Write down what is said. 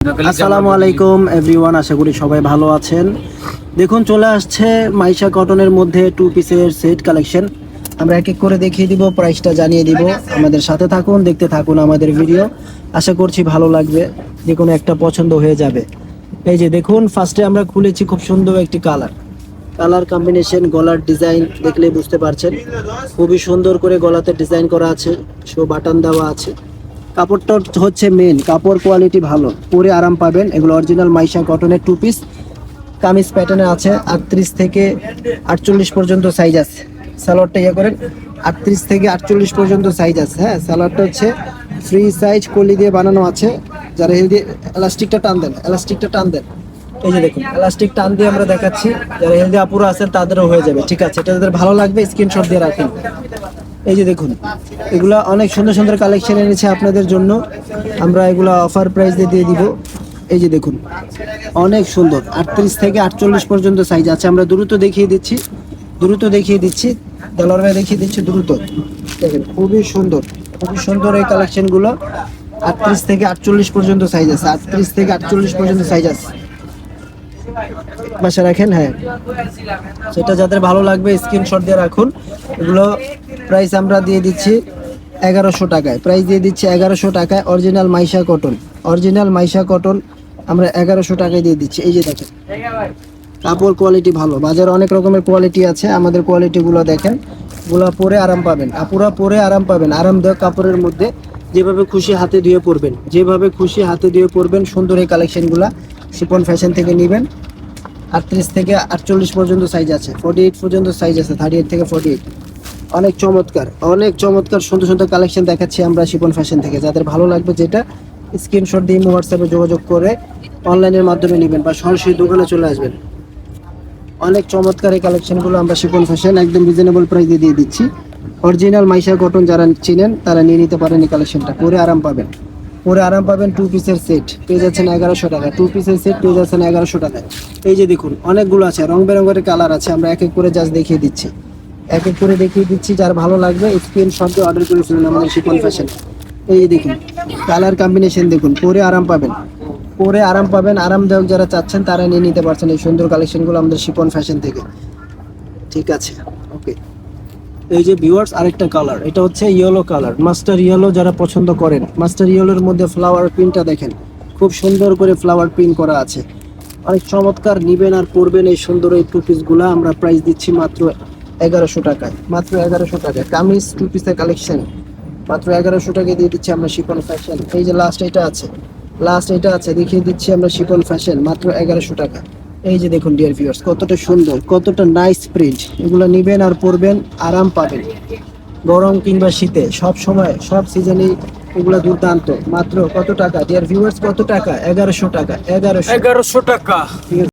আসসালামু আলাইকুম এভরিওয়ান আশা করি সবাই ভালো আছেন। দেখুন, চলে আসছে মাইশা কটনের মধ্যে টু পিসের সেট কালেকশন আমরা এক এক করে দেখিয়ে দিব প্রাইসটা জানিয়ে দিব। আমাদের সাথে থাকুন, দেখতে থাকুন আমাদের ভিডিও আশা করছি ভালো লাগবে, যে কোনো একটা পছন্দ হয়ে যাবে। এই যে দেখুন ফার্স্টে আমরা খুলেছি খুব সুন্দর একটি কালার কালার কম্বিনেশন গলার ডিজাইন দেখলে বুঝতে পারছেন। খুবই সুন্দর করে গলাতে ডিজাইন করা আছে শো বাটন দেওয়া আছে। কাপড়টা হচ্ছে মেন কাপড় কোয়ালিটি ভালো। পরে আরাম পাবেন। এগুলো অরিজিনাল মাইশা কটনের টু পিস কামিজ প্যাটার্নে আছে, আটত্রিশ থেকে আটচল্লিশ পর্যন্ত সাইজ আছে। সালোয়ারটা ইয়ে করেন, আটত্রিশ থেকে আটচল্লিশ পর্যন্ত সাইজ আছে। হ্যাঁ সালোয়ারটা হচ্ছে ফ্রি সাইজ কলি দিয়ে বানানো আছে। যারা হেলদি এলাস্টিকটা টান দেন এলাস্টিকটা টান দেন। এই যে দেখুন এলাস্টিক টান দিয়ে আমরা দেখাচ্ছি। যারা হেলদি আপুরা আছেন, তাদেরও হয়ে যাবে। ঠিক আছে, এটা যাদের ভালো লাগবে স্ক্রিনশট দিয়ে রাখুন। এই যে দেখুন, এগুলা অনেক সুন্দর সুন্দর কালেকশন এনেছে আপনাদের জন্য। আমরা এগুলা অফার প্রাইস দিয়ে দিয়ে দিব। এই যে দেখুন, অনেক সুন্দর, আটত্রিশ থেকে আটচল্লিশ পর্যন্ত সাইজ আছে। আমরা দ্রুত দেখিয়ে দিচ্ছি, দ্রুত দেখিয়ে দিচ্ছি। ডলার ভাই দেখিয়ে দিচ্ছি দ্রুত। দেখেন, খুবই সুন্দর খুবই সুন্দর এই কালেকশনগুলো আটত্রিশ থেকে আটচল্লিশ পর্যন্ত সাইজ আছে, আটত্রিশ থেকে আটচল্লিশ পর্যন্ত সাইজ আছে। বাসা রাখেন হ্যাঁ। সেটা যাদের ভালো লাগবে স্ক্রিনশট দিয়ে রাখুন। এগুলো প্রাইস আমরা দিয়ে দিচ্ছি এগারোশো টাকায়। প্রাইস দিয়ে দিচ্ছি এগারোশো টাকায় original Maisha cotton original Maisha cotton আমরা এগারোশো টাকায় দিয়ে দিচ্ছি। এই যে দেখেন, কাপড় কোয়ালিটি ভালো। বাজারে অনেক রকমের কোয়ালিটি আছে, আমাদের কোয়ালিটিগুলো দেখেন। গুলো পরে আরাম পাবেন। আপুরা পরে আরাম পাবেন, আরামদায়ক কাপড়ের মধ্যে। যেভাবে খুশি হাতে ধুয়ে পরবেন, যেভাবে খুশি হাতে ধুয়ে পরবেন, সুন্দর এই কালেকশনগুলা শিপন ফ্যাশন থেকে নেবেন। আটত্রিশ থেকে আটচল্লিশ পর্যন্ত সাইজ আছে। ফর্টি এইট পর্যন্ত সাইজ আছে থার্টি এইট থেকে ফর্টি এইট অনেক চমৎকার অনেক চমৎকার সুন্দর সুন্দর কালেকশন দেখাচ্ছি আমরা শিপন ফ্যাশন থেকে। যাদের ভালো লাগবে যেটা স্ক্রিনশট দিয়ে হোয়াটসঅ্যাপে যোগাযোগ করে অনলাইনের মাধ্যমে নেবেন বা সরাসরি দোকানে চলে আসবেন। অনেক চমৎকার এই কালেকশনগুলো আমরা শিপন ফ্যাশন একদম রিজনেবল প্রাইসে দিয়ে দিচ্ছি। অরিজিনাল মাইশা কটন যারা চিনেন, তারা নিয়ে নিতে পারেন এই কালেকশনটা পরে আরাম পাবেন। পরে আরাম পাবেন টু পিসের সেট পেয়ে যাচ্ছেন এগারোশো টাকা। টু পিসের সেট পেয়ে যাচ্ছেন এগারোশো টাকায়। এই যে দেখুন, অনেকগুলো আছে, রং বেরঙের কালার আছে, আমরা এক এক করে জাস্ট দেখিয়ে দিচ্ছি। এক এক করে দেখিয়ে দিচ্ছি, যার ভালো লাগবে স্ক্রিনশট দিয়ে অর্ডার করে ফেলুন আমাদের শিপন ফ্যাশন এই দেখুন কালার কম্বিনেশন দেখুন, পরে আরাম পাবেন। পরে আরাম পাবেন, আরামদায়ক যারা চাচ্ছেন, তারা নিয়ে নিতে পারছেন এই সুন্দর কালেকশনগুলো আমাদের শিপন ফ্যাশন থেকে। ঠিক আছে ওকে এই যে ভিউয়ার্স আরেকটা কালার এটা হচ্ছে ইয়েলো কালার মাস্টার ইয়েলো যারা পছন্দ করেন মাস্টার ইয়েলোর মধ্যে ফ্লাওয়ার প্রিন্টটা দেখেন। খুব সুন্দর করে ফ্লাওয়ার প্রিন্ট করা আছে। অনেক চমৎকার নিবেন আর পরবেন এই সুন্দর এই টু পিসগুলো আমরা প্রাইস দিচ্ছি মাত্র এগারোশো টাকায়, মাত্র এগারোশো টাকায়। কামিজ টু পিসের কালেকশন মাত্র এগারোশো টাকায় দিয়ে দিচ্ছি আমরা শিপন ফ্যাশন এই যে লাস্ট এটা আছে। লাস্ট এটা আছে, দেখিয়ে দিচ্ছি আমরা শিপন ফ্যাশন মাত্র এগারোশো টাকা। এই যে দেখুন ডিয়ার ভিউয়ার্স কতটা সুন্দর, কতটা নাইস প্রিন্ট এগুলো নেবেন আর পরবেন, আরাম পাবেন। গরম কিংবা শীতে, সব সময়, সব সিজনে এগুলো দুর্দান্ত। মাত্র কত টাকা? ডিয়ার ভিউয়ার্স কত টাকা? এগারোশো টাকা, এগারোশো। এগারোশো টাকা।